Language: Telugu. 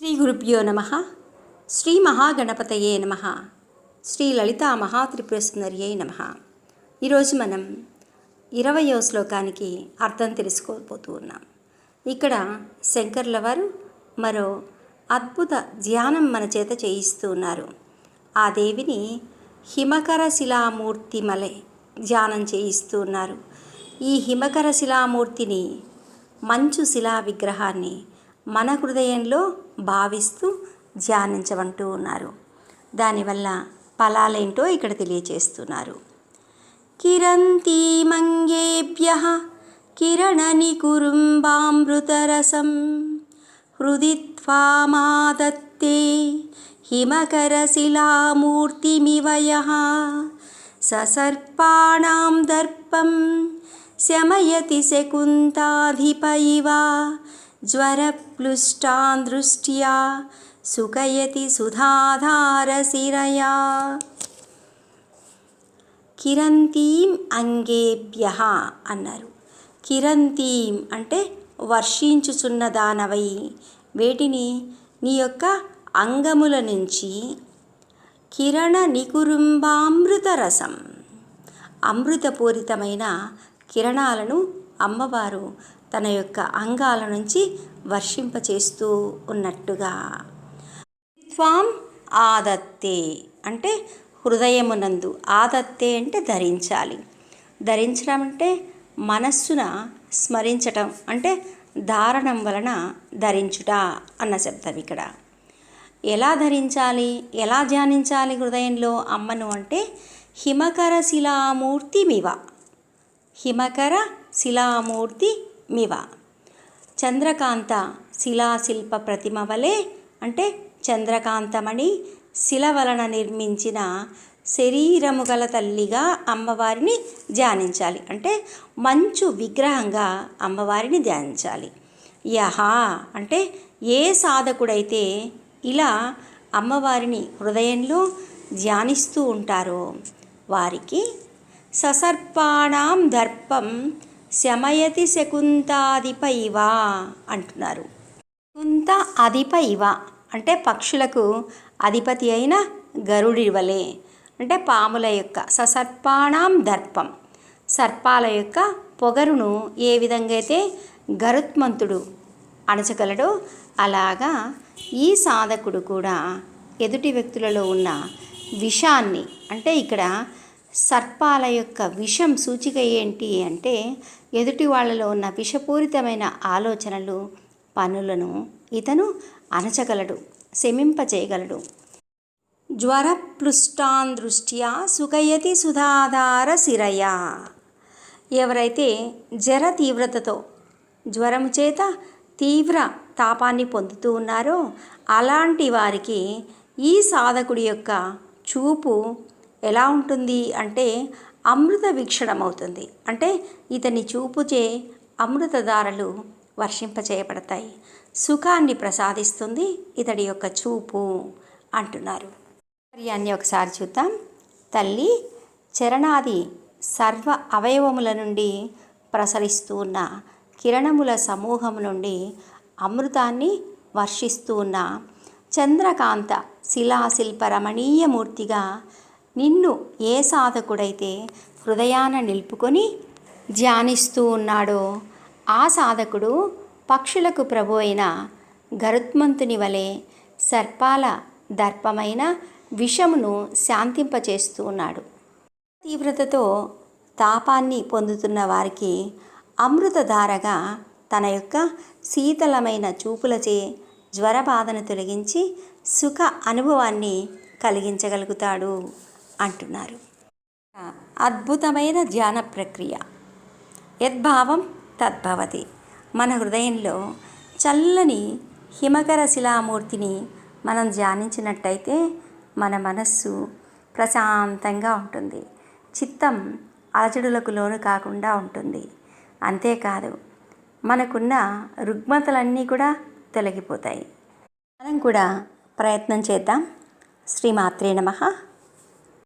శ్రీ గురుభ్యో నమ. శ్రీ మహాగణపతయే నమ. శ్రీ లలితా మహాత్రిపురసుందర్యై నమ. ఈరోజు మనం ఇరవయో శ్లోకానికి అర్థం తెలుసుకోబోతూ ఉన్నాం. ఇక్కడ శంకర్ల వారు మరో అద్భుత ధ్యానం మన చేత చేయిస్తూ ఉన్నారు. ఆ దేవిని హిమకర శిలామూర్తి మలే ధ్యానం చేయిస్తూ ఉన్నారు. ఈ హిమకర శిలామూర్తిని మంచు శిలా విగ్రహాన్ని మన హృదయంలో భావిస్తూ ధ్యానించమంటూ ఉన్నారు. దానివల్ల ఫలాలేంటో ఇక్కడ తెలియచేస్తున్నారు. కిరణని కురుంబామృతరసం హృది త్వామాదత్తే హిమకరశిలామూర్తిమివయ ససర్పాణం దర్పం శమయతి శకుంతాధిప ఇవ జ్వరప్లుష్టాన్ దృష్ట్యా సుఖయతి సుధాధారశిరయా కిరంతీం అంగేభ్య అన్నారు కిరంతీం అంటే వర్షించుచున్న దానవై। వేటిని నీ యొక్క అంగముల నుంచి కిరణ నికురుంబామృతరసం అమృతపూరితమైన కిరణాలను అమ్మవారు తన యొక్క అంగాల నుంచి వర్షింపచేస్తూ ఉన్నట్టుగా. త్వాం ఆదత్తే అంటే హృదయమునందు. ఆదత్తే అంటే ధరించాలి. ధరించడం అంటే మనస్సున స్మరించటం అంటే ధారణం వలన ధరించుట అన్న శబ్దం ఇక్కడ. ఎలా ధరించాలి? ఎలా ధ్యానించాలి హృదయంలో అమ్మను అంటే హిమకర శిలామూర్తిమివ హిమకర శిలామూర్తి మివ. చంద్రకాంత శిలాశిల్ప ప్రతిమ వలె అంటే చంద్రకాంతమణి శిల వలన నిర్మించిన శరీరము గల తల్లిగా అమ్మవారిని ధ్యానించాలి. అంటే మంచు విగ్రహంగా అమ్మవారిని ధ్యానించాలి. యహా అంటే ఏ సాధకుడైతే ఇలా అమ్మవారిని హృదయంలో ధ్యానిస్తూ ఉంటారో వారికి ససర్పాణం దర్పం శమయతి శకుంతాధిప ఇవ అంటున్నారు. శకుంత అధిప ఇవ అంటే పక్షులకు అధిపతి అయిన గరుడి వలె అంటే పాముల యొక్క ససర్పాణం దర్పం. సర్పాల యొక్క పొగరును ఏ విధంగా అయితే గరుత్మంతుడు అణచగలడో అలాగా ఈ సాధకుడు కూడా ఎదుటి వ్యక్తులలో ఉన్న విషాన్ని అంటే ఇక్కడ సర్పాల యొక్క విషం సూచిక ఏంటి అంటే ఎదుటి వాళ్ళలో ఉన్న విషపూరితమైన ఆలోచనలు పనులను ఇతను అణచగలడు శమింపచేయగలడు. జ్వరప్లుష్టాన్ దృష్ట్యా సుఖయతి సుధాధార శిరయ. ఎవరైతే జ్వర తీవ్రతతో జ్వరము చేత తీవ్ర తాపాన్ని పొందుతూ ఉన్నారో అలాంటి వారికి ఈ సాధకుడి యొక్క చూపు ఎలా ఉంటుంది అంటే అమృత వీక్షణమవుతుంది. అంటే ఇతని చూపుచే అమృతధారలు వర్షింపచేయబడతాయి. సుఖాన్ని ప్రసాదిస్తుంది ఇతడి యొక్క చూపు అంటున్నారు. కార్యాన్ని ఒకసారి చూద్దాం. తల్లి చరణాది సర్వ అవయవముల నుండి ప్రసరిస్తూ ఉన్న కిరణముల సమూహం నుండి అమృతాన్ని వర్షిస్తూ ఉన్న చంద్రకాంత శిలాశిల్ప రమణీయమూర్తిగా నిన్ను ఏ సాధకుడైతే హృదయాన నిలుపుకొని ధ్యానిస్తూ ఉన్నాడో ఆ సాధకుడు పక్షులకు ప్రభు అయిన గరుత్మంతుని వలె సర్పాల దర్పమైన విషమును శాంతింపచేస్తూ ఉన్నాడు. తీవ్రతతో తాపాన్ని పొందుతున్న వారికి అమృతధారగా తన యొక్క శీతలమైన చూపులచే జ్వరబాధను తొలగించి సుఖ అనుభవాన్ని కలిగించగలుగుతాడు. అంటున్నారు. అద్భుతమైన ధ్యాన ప్రక్రియ. యద్భావం తద్భవతి. మన హృదయంలో చల్లని హిమకర శిలామూర్తిని మనం ధ్యానించినట్టయితే మన మనస్సు ప్రశాంతంగా ఉంటుంది. చిత్తం అలజడులకు లోను కాకుండా ఉంటుంది. అంతేకాదు మనకున్న రుగ్మతలన్నీ కూడా తొలగిపోతాయి. మనం కూడా ప్రయత్నం చేద్దాం. శ్రీమాత్రే నమ.